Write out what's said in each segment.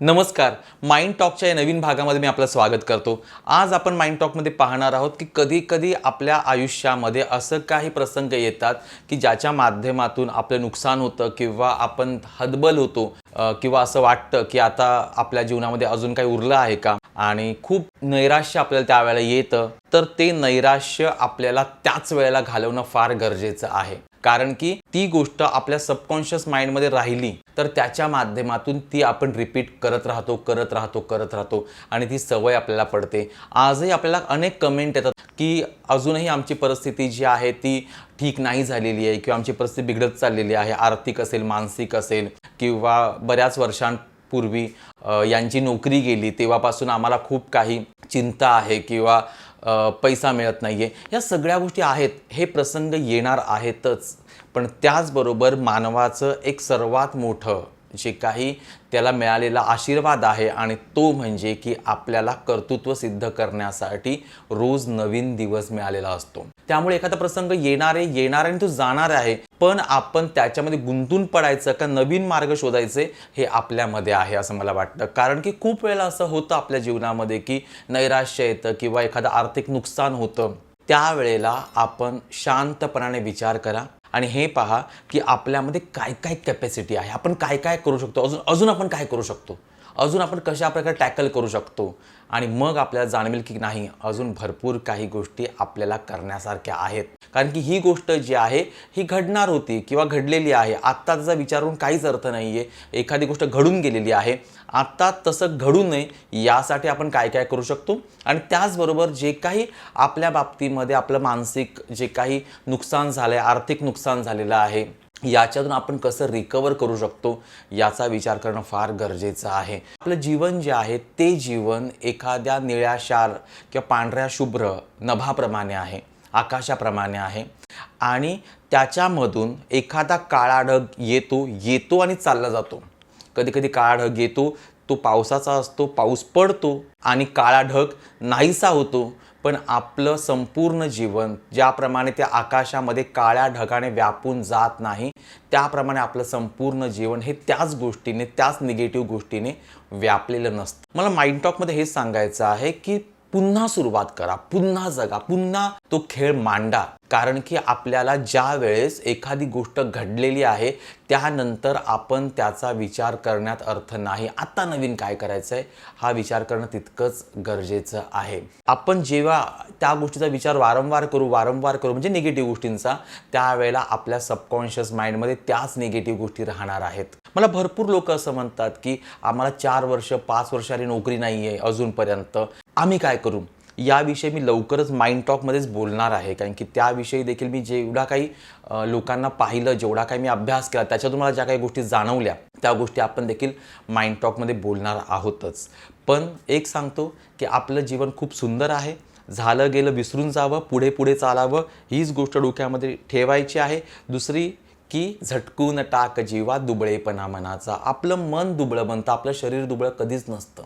नमस्कार. माइंड टॉकच्या या नवीन भागामध्ये मी आपलं स्वागत करतो. आज आपण माइंड टॉकमध्ये पाहणार आहोत की कधी कधी आपल्या आयुष्यामध्ये असं काही प्रसंग येतात की ज्याच्या माध्यमातून आपलं नुकसान होतं किंवा आपण हदबल होतो किंवा असं वाटतं की आता आपल्या जीवनामध्ये अजून काही उरलं आहे का? आणि खूप नैराश्य आपल्याला त्यावेळेला येतं. तर ते नैराश्य आपल्याला त्याच वेळेला घालवणं फार गरजेचं आहे. कारण की ती गोष्ट आपल्या सबकॉन्शियस माइंडमध्ये राहिली तर त्याच्या माध्यमातून ती आपण रिपीट करत राहतो करत राहतो करत राहतो आणि ती सवय आपल्याला पडते. आजही आपल्याला अनेक कमेंट येतात की अजूनही आमची परिस्थिती जी आहे ती ठीक नाही झालेली आहे किंवा आमची परिस्थिती बिघडत चाललेली आहे आर्थिक असेल मानसिक असेल किंवा बऱ्याच वर्षां पूर्वी यांची नोकरी गेली तेव्हापासून आम्हाला खूप काही चिंता आहे किंवा पैसा मिळत नाही आहे या सगळ्या गोष्टी आहेत हे प्रसंग येणार आहेतच. पण त्याचबरोबर मानवाचं एक सर्वात मोठं जे काही त्याला मिळालेला आशीर्वाद आहे आणि तो म्हणजे की आपल्याला कर्तृत्व सिद्ध करण्यासाठी रोज नवीन दिवस मिळालेला असतो. त्यामुळे एखादा प्रसंग येणार आहे येणार आहे आणि तो जाणार आहे पण आपण त्याच्यामध्ये गुंतून पडायचं का नवीन मार्ग शोधायचे हे आपल्यामध्ये आहे असं मला वाटतं. कारण की खूप वेळेला असं होतं आपल्या जीवनामध्ये की नैराश्य येतं किंवा एखादं आर्थिक नुकसान होतं. त्यावेळेला आपण शांतपणाने विचार करा आणि हे पहा की आपल्यामध्ये काय काय कॅपॅसिटी आहे? आपण काय काय करू शकतो? अजून अजून आपण काय करू शकतो? अजून आपण कशा प्रकारे टॅकल करू शकतो? आणि मग आपल्याला जाणवेल की नाही अजून भरपूर काही गोष्टी आपल्याला करण्यासारख्या आहेत. कारण की ही गोष्ट जी आहे ही घडणार होती किंवा घडलेली आहे. आत्ता त्याचा विचार करून काहीच अर्थ नाही आहे एखादी गोष्ट घडून गेलेली आहे. आत्ता तसं घडू नये यासाठी आपण काय काय करू शकतो? आणि त्याचबरोबर जे काही आपल्या बाबतीमध्ये आपलं मानसिक जे काही नुकसान झालं आहे आर्थिक नुकसान झालेलं आहे याच्यातून आपण कसं रिकवर करू शकतो याचा विचार करणं फार गरजेचं आहे. आपलं जीवन जे आहे ते जीवन एखाद्या निळ्या शार किंवा पांढऱ्या शुभ्र नभाप्रमाणे आहे आकाशाप्रमाणे आहे आणि त्याच्यामधून एखादा काळा ढग येतो येतो आणि चालला जातो. कधी कधी काळा ढग येतो तो पावसाचा असतो पाऊस पडतो आणि काळा ढग नाहीसा होतो. पण आपलं संपूर्ण जीवन ज्याप्रमाणे त्या आकाशामध्ये काळ्या ढगाने व्यापून जात नाही त्याप्रमाणे आपलं संपूर्ण जीवन हे त्याच गोष्टीने त्याच निगेटिव्ह गोष्टीने व्यापलेलं नसतं. मला माइंड टॉकमध्ये हेच सांगायचं आहे की पुन्हा सुरुवात करा पुन्हा जगा पुन्हा तो खेळ मांडा. कारण की आपल्याला ज्या वेळेस एखादी गोष्ट घडलेली आहे त्यानंतर आपण त्याचा विचार करण्यात अर्थ नाही. आता नवीन काय करायचं आहे हा विचार करणं तितकंच गरजेचं आहे. आपण जेव्हा त्या गोष्टीचा विचार वारंवार करू वारंवार करू म्हणजे निगेटिव्ह गोष्टींचा त्यावेळेला आपल्या सबकॉन्शियस माइंडमध्ये त्याच निगेटिव्ह गोष्टी राहणार आहेत. मला भरपूर लोक असं म्हणतात की आम्हाला चार वर्ष पाच वर्षांनी नोकरी नाही आहे अजूनपर्यंत. आम्ही काय करू? याविषयी मी लवकरच माइंड टॉकमध्येच बोलणार आहे. कारण की त्याविषयी देखील मी जेवढा काही लोकांना पाहिलं जेवढा काही मी अभ्यास केला त्याच्यातून मला ज्या काही गोष्टी जाणवल्या त्या गोष्टी आपण देखील माइंड टॉकमध्ये बोलणार आहोतच. पण एक सांगतो की आपलं जीवन खूप सुंदर आहे. झालं गेलं विसरून जावं पुढे पुढे चालावं हीच गोष्ट डोक्यामध्ये ठेवायची आहे. दुसरी की झटकून टाक जीवा दुबळेपणा मनाचा. आपलं मन दुबळं बनतं आपलं शरीर दुबळं कधीच नसतं.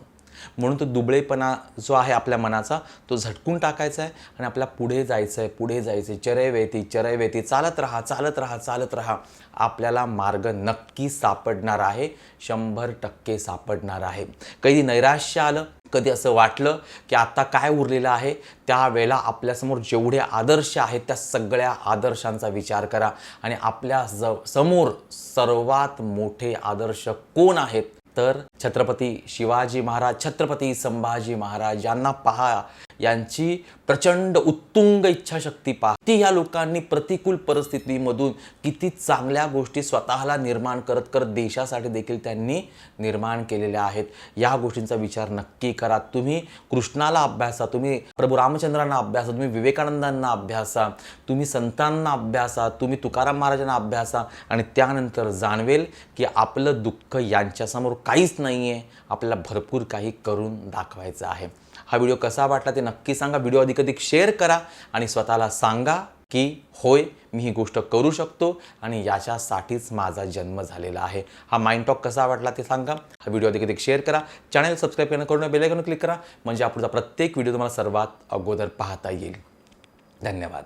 म्हणून तो दुबळेपणा जो आहे आपल्या मनाचा तो झटकून टाकायचा आहे आणि आपल्या पुढे जायचं आहे पुढे जायचं आहे. चरैवेती चरैवेती चालत राहा चालत राहा चालत राहा. आपल्याला मार्ग नक्की सापडणार आहे. शंभर टक्के सापडणार आहे. कधी नैराश्य आलं कधी असं वाटलं की आता काय उरलेलं आहे त्यावेळेला आपल्यासमोर जेवढे आदर्श आहेत त्या सगळ्या आदर्शांचा विचार करा. आणि आपल्या ज समोर सर्वात मोठे आदर्श कोण आहेत? तर छत्रपती शिवाजी महाराज छत्रपती संभाजी महाराज यांना पहा. यांची प्रचंड उत्तुंग इच्छाशक्ती पहा ती या लोकांनी प्रतिकूल परिस्थितीमधून किती चांगल्या गोष्टी स्वतःला निर्माण करत करत देशासाठी देखील त्यांनी निर्माण केलेल्या आहेत. या गोष्टींचा विचार नक्की करा. तुम्ही कृष्णाला अभ्यासा तुम्ही प्रभू रामचंद्रांना अभ्यासा तुम्ही विवेकानंदांना अभ्यासा तुम्ही संतांना अभ्यासा तुम्ही तुकाराम महाराजांना अभ्यासा आणि त्यानंतर जाणवेल की आपलं दुःख यांच्यासमोर काहीच नाही आहे आपल्याला भरपूर काही करून दाखवायचं आहे. हा व्हिडिओ कसा वाटला ते नक्की सांगा. व्हिडिओ अधिक अधिक शेअर करा आणि स्वतःला सांगा की होय मी ही गोष्ट करू शकतो आणि याच्यासाठीच माझा जन्म झालेला आहे. हा माइंड टॉक कसा वाटला ते सांगा. हा व्हिडिओ अधिक अधिक शेअर करा. चॅनल सबस्क्राईब करणं करून बेलायकन क्लिक करा. म्हणजे आपला प्रत्येक व्हिडिओ तुम्हाला सर्वात अगोदर पाहता येईल. धन्यवाद.